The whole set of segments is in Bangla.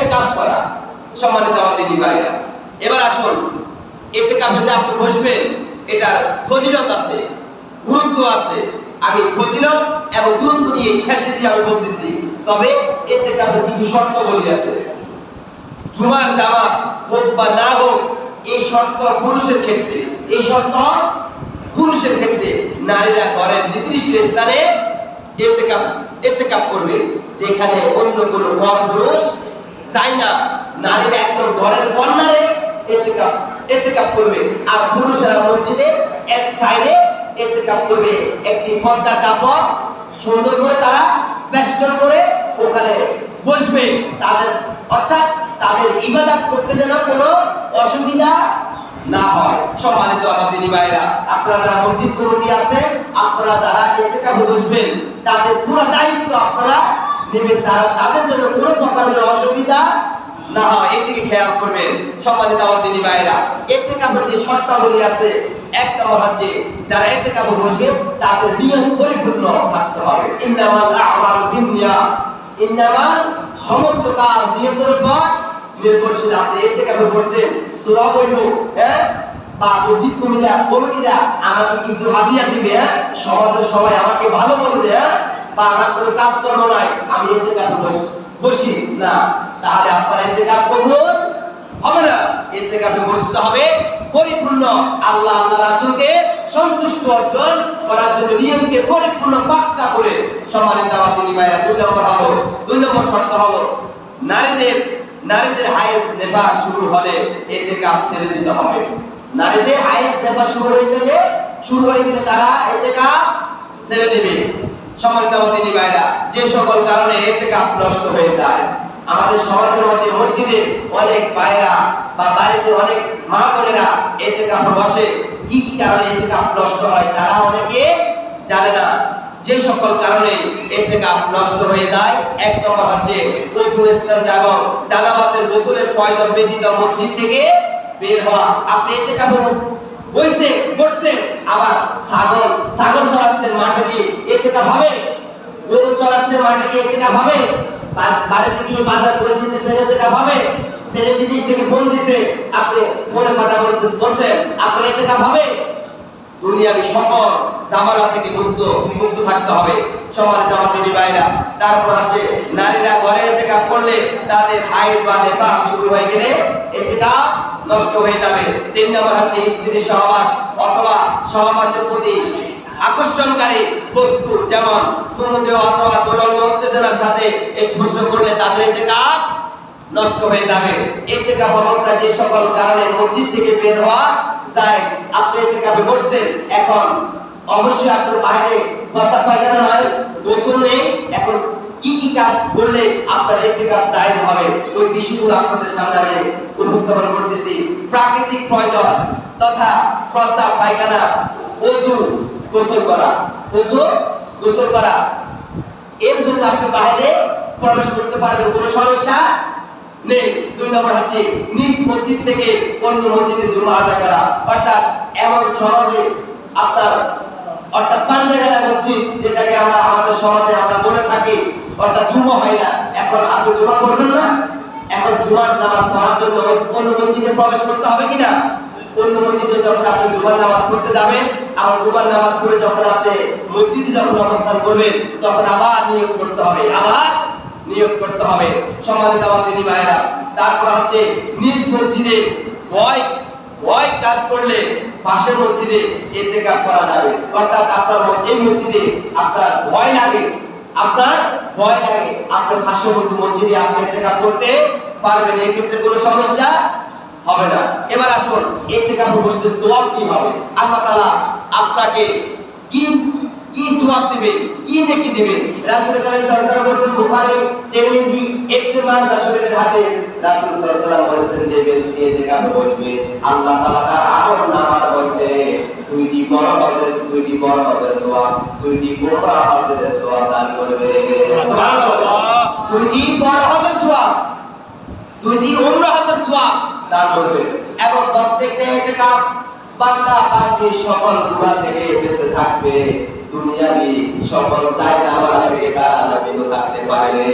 এতে কাপ করা, সম্মানিত আমার দিদি ভাইরা এবার আসুন, এতে কাপে যে আপনি বসবেন, এটার ফজিলত আছে, গুরুত্ব আছে, আমি ফজিলত এবং গুরুত্ব নিয়ে শেষে দিয়ে আমি বলতেছি, তবে এতে কাপের কিছু শর্ত বলি আছে। জুমার জামাত হোক বা না হোক, এই শর্ত পুরুষের ক্ষেত্রে, এই শর্ত পুরুষের ক্ষেত্রে নারীরা ঘরের নির্দিষ্ট স্থানে এতেকাপ এতেকাপ করবে, যেখানে অন্য কোনো ঘর পুরুষ চাই না নারীরা একদম ঘরের কর্নারে এতেকাপ এতেকাপ করবে। আর পুরুষেরা মসজিদে এক সাইডে এতেকাপ করবে। একটি পর্দার কাপড় সুন্দর করে তারা বেষ্টন করে ওখানে বসবে। তাদের, অর্থাৎ তাদের ইবাদত করতে যেন কোনো অসুবিধা না হয়। সম্মানিত আমার দিনী ভাইরা আপনারা যারা মসজিদ কমিটি আছে আপনারা যারা ইন্তেকাবে বসবেন, তাদের পুরো দায়িত্ব আপনারা নেবেন তারা তাদের জন্য কোনো প্রকারের অসুবিধা না হয়। এই দিকে খেয়াল করবেন সম্মানিত আমার দিনী ভাইরা এর ইন্তেকাবের যে শর্তাবলী আছে, এক নম্বর হচ্ছে যারা এতে ইন্তেকাবে বসবে, তাদের নিয়ম পরিপূর্ণ থাকতে হবে। ইন্নামাল আ'মালু বিন্নিয়াত ইন্নামাল সমস্ত কাজ নিয়তের উপর নির্ভরশীল। আপনি এর থেকে আপনি বলছেন সুরা বইব হ্যাঁ? বা মসজিদ কমিলা, কমিটিরা আমাকে কিছু হাদিয়া দিবে হ্যাঁ? সমাজের সবাই আমাকে ভালো বলবে হ্যাঁ? বা আমার কোনো কাজ কর্ম নাই। আমি থেকে বসি না। তাহলে আপনার এর থেকে কবুল হবে না? থেকে আপনি বসতে হবে। পরিপূর্ণ আল্লাহ আল্লাহ রাসূলকে সন্তুষ্ট অর্জন করার জন্য নিয়মকে পরিপূর্ণ পাক্কা করে সম্মানিত আমার তিনি ভাইরা। দুই নম্বর হলো দুই নম্বর শর্ত হলো নারীদের নারীদের হায়েস নেফাস শুরু হলে এতে কাপ ছেড়ে দিতে হবে। নারীদের হায়েস নেফাস শুরু হয়ে গেলে শুরু হয়ে গেলে তারা এতে কাপ ছেড়ে দেবে। সম্মানিত আমার ভাইরা, যে সকল কারণে এতে কাপ নষ্ট হয়ে যায়। আমাদের সমাজের মধ্যে মসজিদে অনেক ভাইরা বা বাড়িতে অনেক মা বোনেরা এতে কাপ বসে কি কি কারণে এতে কাপ নষ্ট হয় তারা অনেকে জানে না। যে সকল কারণে ইন্তেকাব নষ্ট হয়ে যায়। এক নম্বর হচ্ছে অজু ইস্তার এবং জানাবাতের গোসলের প্রয়োজন ব্যতীত মসজিদ থেকে বের হওয়া। আপনি ইন্তেকাব বইছে বসছে আবার ছাগল ছাগল চড়াচ্ছেন মাঠে দিয়ে একটা ভাবে? গরু চড়াচ্ছেন মাঠে দিয়ে একটা ভাবে? বাড়িতে গিয়ে বাজার করে দিতে ছেলে থেকে ভাবে? ছেলে বিদেশ থেকে ফোন দিছে, আপনি ফোনে কথা বলতে বলছেন আপনি এটা ভাবে? দুনিয়াবি সকল জামালা থেকে মুক্ত মুক্ত থাকতে হবে। সম্মানিত আমাদের ভাইরা, তারপর হচ্ছে নারীরা ঘরে এতেকাপ করলে তাদের হাইজ বা নেফাস শুরু হয়ে গেলে এতেকাপ নষ্ট হয়ে যাবে। তিন নম্বর হচ্ছে স্ত্রীর সহবাস অথবা সহবাসের প্রতি আকর্ষণকারী বস্তু, যেমন সুনদেহ অথবা জ্বলন্ত উত্তেজনার সাথে স্পর্শ করলে তাদের এতেকাপ নষ্ট হয়ে যাবে। ইতিকাফ অবস্থা যে সকল কারণে মসজিদ থেকে বের হওয়া যায় আপনি ইতিকাফে বসছেন এখন অবশ্যই আপনার বাইরে বসা পায়খানা নয় গোসল নেই। এখন কি কি কাজ করলে আপনার ইতিকাফ জায়েজ হবে, ওই বিষয়গুলো আপনাদের সামনে আমি উপস্থাপন করতেছি। প্রাকৃতিক প্রয়োজন তথা প্রস্রাব পায়খানা ওযু গোসল করা। ওযু গোসল করা। এর জন্য আপনি বাইরে প্রবেশ করতে পারবেন, কোনো সমস্যা নেই। দুই নম্বর হচ্ছে নিজ মসজিদ থেকে অন্য মসজিদে জুমা আদায় করা। অর্থাৎ এমন সমাজে আপনার অর্থাৎ পাঞ্জাগারা মসজিদ, যেটাকে আমরা আমাদের সমাজে আমরা বলে থাকি, অর্থাৎ জুমা হয় না। এখন আপনি জুমা করবেন না? এখন জুমার নামাজ পড়ার জন্য অন্য মসজিদে প্রবেশ করতে হবে কিনা? অন্য মসজিদে যখন আপনি জুমার নামাজ পড়তে যাবেন, আবার জুমার নামাজ পড়ে যখন আপনি মসজিদে যখন অবস্থান করবেন, তখন আবার নিয়োগ করতে হবে, আবার নিয়োগ করতে হবে। সম্মানিত আমার দিনী ভাইরা তারপর হচ্ছে নিজ মসজিদে ভয় ভয় কাজ করলে পাশের মসজিদে এতে কাজ করা যাবে। অর্থাৎ আপনার এই মসজিদে আপনার ভয় লাগে। আপনার ভয় লাগে। আপনার পাশের মধ্যে মসজিদে আপনি এতে করতে পারবেন। এই ক্ষেত্রে কোনো সমস্যা হবে না। এবার আসুন আপনি বসতে সোয়াব কি হবে? আল্লাহ তাআলা আপনাকে কি কি সোয়াব দিবেন কি নেকি দিবেন রাসূল কারীম সাল্লাল্লাহু আলাইহি ওয়াসাল্লাম বুখারী তিরমিজি ইবনে মাজাহ শরীফের হাদিস রাসূল সাল্লাল্লাহু আলাইহি ওয়াসাল্লাম বলেছেন যে ব্যক্তি কাপে বসবে। আল্লাহ তাআলা তার আমল নামার মধ্যে দুইটি বড় হদের দুইটি বড় হদের সোয়াব দুইটি বড় হদের সোয়াব দান করবে। সুবহানাল্লাহ। দুইটি বড় হদের সোয়াব দুইটি উমরা হাজার সোয়াব দান করবে। এবং প্রত্যেকটা এতেকাপ বান্দা বান্দি সকল গুনাহ থেকে বেঁচে থাকবে। দুনিয়াবি সকল জায়গা থেকে তারা বিরত থাকতে পারবে।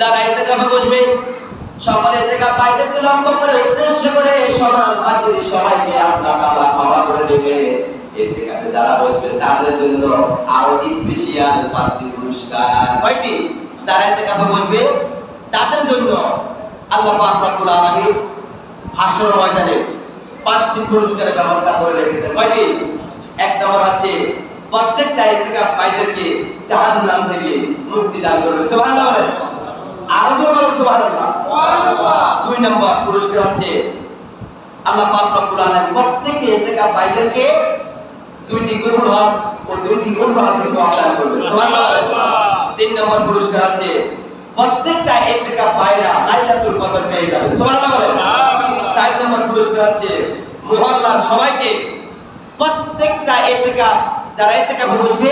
যারা এতে কাপে বসবে, সকলে কাপ বাইদেরকে লক্ষ্য করে, উদ্দেশ্য করে সমাজবাসীর সবাইকে আল্লাহ তাআলা ক্ষমা করে দেবে। এতে কাছে যারা বসবে, তাদের জন্য আরও স্পেশাল পাঁচটি পুরস্কার। কয়টি? যারা এতে কাপে বসবে, তাদের জন্য আল্লাহ পাক রব্বুল আলামিন হাসর ময়দানে পাঁচটি পুরস্কারের ব্যবস্থা করে রেখেছেন কয়টি? এক নম্বর হচ্ছে প্রত্যেকটা ইতিকাফ ভাইদেরকে জাহান্নাম থেকে মুক্তি দান করবে সুবহানাল্লাহ আরও সুবহানাল্লাহ। দুই নম্বর পুরস্কার হচ্ছে আল্লাহ পাক রব্বুল আলামিন ইতিকাফ ভাইদেরকে দুইটি গুণ হক ও দুইটি গুণ হাদিস সওয়াব দান করবে সুবহানাল্লাহ তিন নম্বর পুরস্কার হচ্ছে প্রত্যেকটা ইতিকাফ ভাইরা লাইলাতুল কদর পেয়ে যাবে সুবহানাল্লাহ বলেন। চার নম্বর পুরস্কার হচ্ছে মহল্লার সবাইকে। প্রত্যেকটা এতেকাপ যারা এতেকাপে বসবে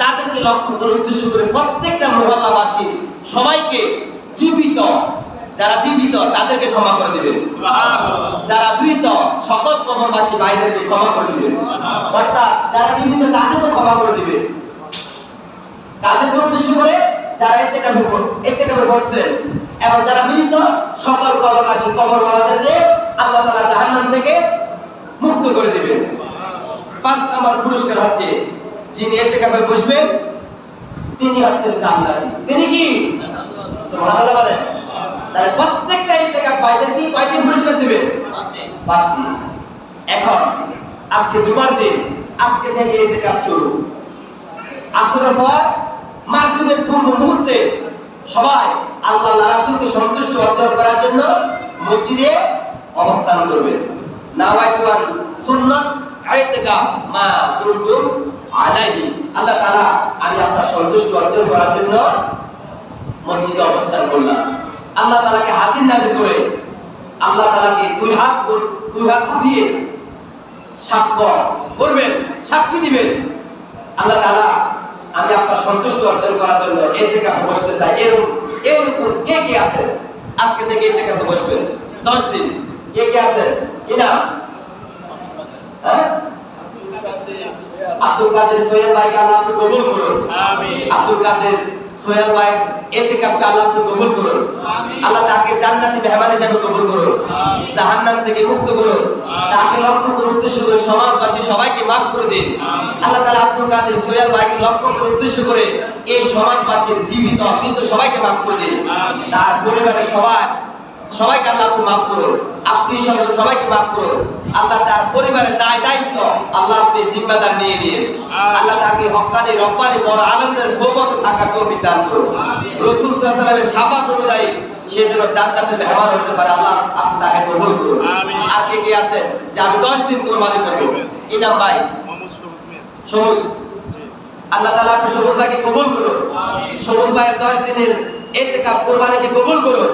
তাদেরকে লক্ষ্য করে উদ্দেশ্য করে প্রত্যেকটা মহল্লাবাসী সবাইকে জীবিত যারা জীবিত তাদেরকে ক্ষমা করে দিবেন। যারা মৃত সকল কবরবাসী ভাইদেরকে ক্ষমা করে দিবেন। অর্থাৎ যারা জীবিত তাদেরকে ক্ষমা করে দিবেন। তাদেরকে উদ্দেশ্য করে যারা এতে কাপে এতে কাপে বসছেন এবং যারা মৃত, সকল কবরবাসী কবরওয়ালাদেরকে আল্লাহ তালা জাহান্নাম থেকে মুক্ত করে দিবেন পাঁচ নম্বর পুরস্কার হচ্ছে যিনি এতে কাপে বসবেন তিনি হচ্ছেন জান্নাতি তিনি কি? তাই প্রত্যেকটা এতে কাপ ভাইদেরকে কয়টি পুরস্কার দিবেন পাঁচটি। এখন, আজকে জুমার দিন, আজকে থেকে এতে কাপ শুরু। আসরের পর মাগরিবের পূর্ব মুহূর্তে সবাই আল্লাহ রাসূলকে সন্তুষ্ট অর্জন করার জন্য মসজিদে অবস্থান করবেন। নাওয়াইতু আন সুন্নাত আইতিকা মা দুরদুম আলাইহি। আল্লাহ তাআলা, আমি আপনার সন্তুষ্ট অর্জন করার জন্য মসজিদে অবস্থান করলাম। আল্লাহ তাআলাকে হাজির নাজির করে আল্লাহ তাআলাকে দুই হাত দুই হাত উঠিয়ে সাক্ষ্য করবেন, সাক্ষী দিবেন। আল্লাহ তাআলা আমি আপনার সন্তুষ্ট অর্জন করার জন্য এর থেকে আপনি বসতে চাই এরকম এরকম কে কে আছেন আজকে থেকে এর থেকে আপনি বসবেন দশ দিন কে কে আছেন কিনা হ্যাঁ? আব্দুল কাদের সোহেল ভাইকে আল্লাহ আপনি কবুল করুন। আব্দুল কাদের সোহেল ভাই এতেকাপকে আল্লাহ আপনি কবুল করুন। আল্লাহ তাকে জান্নাতি মেহমান হিসেবে কবুল করুন। জাহান্নাম থেকে মুক্ত করুন। তাকে লক্ষ্য করে উদ্দেশ্য করে সমাজবাসী সবাইকে মাফ করে দিন। আল্লাহ তালা আব্দুল কাদের সোহেল ভাইকে লক্ষ্য করে উদ্দেশ্য করে এই সমাজবাসীর জীবিত মৃত সবাইকে মাফ করে দিন। তার পরিবারের সবাই সবাইকে আল্লাহ আপনি মাফ করুন। আত্মীয় স্বজন সবাইকে মাফ করুন। আল্লাহ তার পরিবারের দায় দায়িত্ব আল্লাহ আপনি জিম্মাদার নিয়ে নিন। আল্লাহ তাকে হক্কানি রব্বানি বড় আনন্দের সোবত থাকার তৌফিক দান করুন। রসুল ওয়াসাল্লামের শাফাত অনুযায়ী সে যেন জান্নাতের মেহমান হতে পারে আল্লাহ আপনি তাকে কবুল করুন। আর কে কে আছে যে আমি 10 দিন কোরবানি করব। ইনাম ভাই? সবুজ। আল্লাহ তাআলা আপনি সবুজ ভাইকে কবুল করুন। সবুজ ভাইয়ের 10 দিনের ইতিকাফ কুরবানিকে কবুল করুন?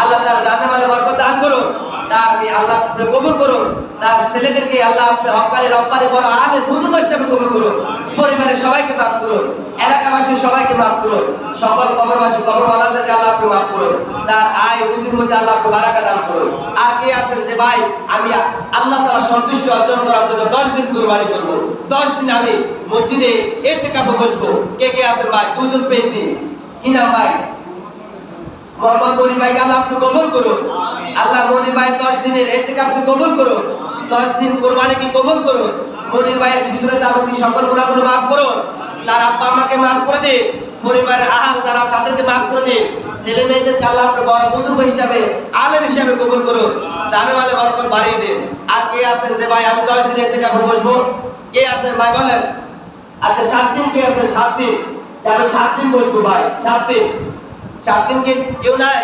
আল্লাহ তার জানে মালে বরকত দান করুন। তার আল্লাহ কবুল করুন? তার ছেলেদেরকে আল্লাহ আপনি হকারি রব্বানি বড় আলে বুজুর্গ হিসেবে কবুল করুন। পরিবারের সবাইকে মাফ করুন। এলাকাবাসী সবাইকে মাফ করুন। সকল কবরবাসী, কবরওয়ালাদেরকে আল্লাহ আপনি মাফ করুন। তার আয়, রুজির মধ্যে আল্লাহ আপনি বারাকা দান করুন। আর কে আছেন যে, ভাই, আমি আল্লাহ তাআলা সন্তুষ্টি অর্জন করার জন্য 10 দিন কুরবানি করব। 10 দিন আমি মসজিদে ইতিকাফে বসবো। কে কে আছেন ভাই? দুজন পেয়েছি। কি নাম ভাই? মোহাম্মদ মনির ভাইকে আল্লাহ আপনি কবুল করুন। আল্লাহ মনির ভাই দশ দিনের এতেকে আপনি কবুল করুন। দশ দিন কোরবানিকে কবুল করুন? মনির ভাইয়ের পিছনে যাবতীয় সকল গুণাগুলো মাফ করুন। তার আব্বা আমাকে মাফ করে দিন। পরিবারের আহাল যারা তাদেরকে মাফ করে দিন। ছেলে মেয়েদেরকে আল্লাহ আপনি বড় বুজুর্গ হিসাবে আলেম হিসাবে কবুল করুন। জানে মালে বরকত বাড়িয়ে দিন। আর কে আছেন যে ভাই আমি দশ দিন এতেকে আপনি বসবো? কে আছেন ভাই বলেন? আচ্ছা সাত দিন কে আছেন? সাত দিন। যে আমি সাত দিন বসবো ভাই সাত দিন। সাত দিন কি কেউ নাই।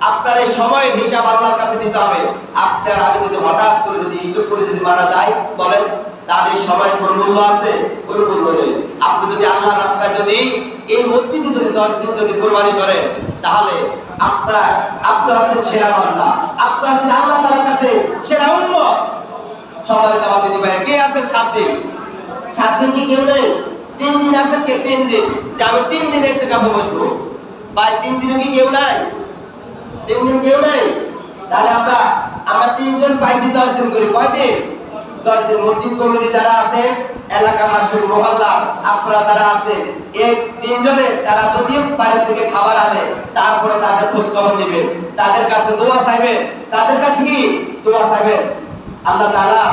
আপনার এই সময়ের হিসাব আল্লাহর কাছে দিতে হবে। আপনার আমি যদি হঠাৎ করে যদি স্ট্রোক করে যদি মারা যায়, বলেন, তাহলে এই সময়ের কোনো মূল্য আছে? কোনো মূল্য নেই। আপনি যদি আল্লাহর রাস্তায় যদি এই মসজিদে যদি দশ দিন যদি কোরবানি করেন, তাহলে আপনার, আপনি হচ্ছেন সেরা বান্দা। আপনি হচ্ছেন আল্লাহ তাআলার কাছে সেরা উম্মত। সম্মানিত আমাদের ভাই কে আছেন সাত দিন? সাত দিন কি কেউ নেই? তিন দিন আছেন কে? তিন দিন। যে আমি তিন দিন একটু কাপে বসবো। তিন দিনও কি কেউ নাই? তিন দিন কেউ নাই? তাহলে আমরা আমরা তিনজন পাইছি দশ দিন করি। কয় দশ দিন। মসজিদ কমিটি যারা আছেন এলাকাবাসী মহল্লা, আপনারা যারা আছেন, এই তিনজনে তারা যদিও বাড়ির থেকে খাবার আনে, তারপরে তাদের খোঁজ খবর নেবেন তাদের কাছে দোয়া চাইবেন। তাদের কাছে কি? দোয়া চাইবেন। আল্লাহ তাআলা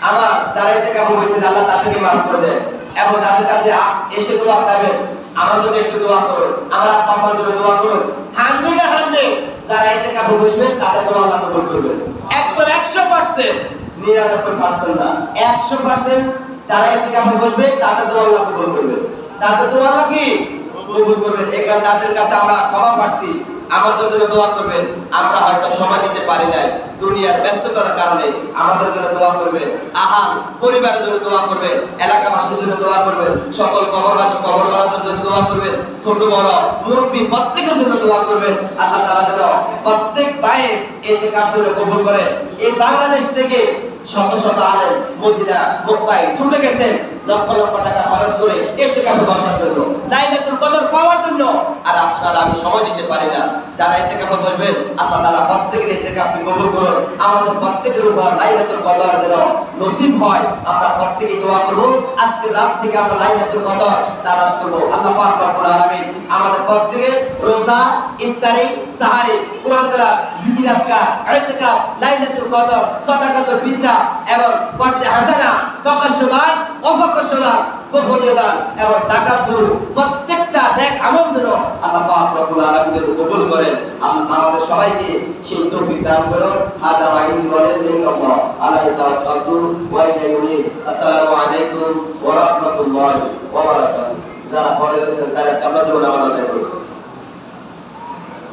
আমার যারা এতে কেমন হয়েছেন আল্লাহ তাদেরকে মাফ করে দেন। এবং তাদের কাছে এসে দোয়া চাইবেন। আমার জন্য একটু দোয়া করো আমার আব্বা আমার জন্য দোয়া করুন। হান্ড্রেডে হান্ড্রেড যারা এতে কাপড় বসবেন তাদের দোয়া আল্লাহ কবুল করবেন একবার একশো পার্সেন্ট। নিরানব্বই পার্সেন্ট না, একশো পার্সেন্ট যারা এতে কেমন বসবে, তাদের দোয়া আল্লাহ কবুল করবেন তাদের দোয়া আল্লাহ কি? কবুল করবেন। এখানে তাদের কাছে আমরা ক্ষমা প্রার্থী। আমাদের জন্য দোয়া করবেন। আমরা হয়তো সময় দিতে পারি নাই। দুনিয়ার ব্যস্ততার কারণে আমাদের জন্য দোয়া করবেন। আহা, পরিবারের জন্য দোয়া করবেন। এলাকাবাসীর জন্য দোয়া করবেন। সকল কবরবাসী, কবরওয়ালাদের জন্য দোয়া করবেন। ছোট, বড়, মুরব্বী প্রত্যেকের জন্য দোয়া করবেন। আল্লাহ তাআলা যেন প্রত্যেক ভাইয়ের এতে কাপড় কবুল করেন এই বাংলাদেশ থেকে শত শত আলেম, মদিনা, মুম্বাই, ছুটে গেছেন লক্ষ লক্ষ টাকা খরচ করে এতে কাপড় বসার জন্য, লাইলাতুল কদর পাওয়ার জন্য। আর আপনারা আমি সময় দিতে পারি না। যারা এতে কাপড় বসবেন আল্লাহ তাআলা প্রত্যেকের এতে কাপড় কবুল করুন। আমাদের প্রত্যেকের উপর লাইলাতুল কদর যেন নসিব হয়, আমরা প্রত্যেকেই দোয়া করব। আজকে রাত থেকে আমরা লাইলাতুল কদর তালাশ করব। আল্লাহ পাক রব্বুল আলামিন আমাদের প্রত্যেকের রোজা, ইফতারি, সাহারি, কোরআন তেলাওয়াত জিকির আজকার ইতিকাফ লাইলাতুল কদর, সাদাকাতুল ফিতরা এবং কর্জে হাসানা প্রকাশ্য দান অপ্রকাশ্য দান গোপনীয় দান এবং যাকাত দুরু প্রত্যেকটা নেক আমল যেন আল্লাহ পাক রব্বুল আলামিন যেন কবুল করেন। আম- আমাদের সবাইকে সেই তৌফিক দান করুন। হাদা মা ইন ওয়ালিল ইল্লাল্লাহ আলাইহি তাওয়াক্কালতু ওয়া ইলাইহি আসসালামু আলাইকুম ওয়া রাহমাতুল্লাহি ওয়া বারাকাতুহু। যারা পড়ে এসেছেন স্যার আমরা আমাদের করুন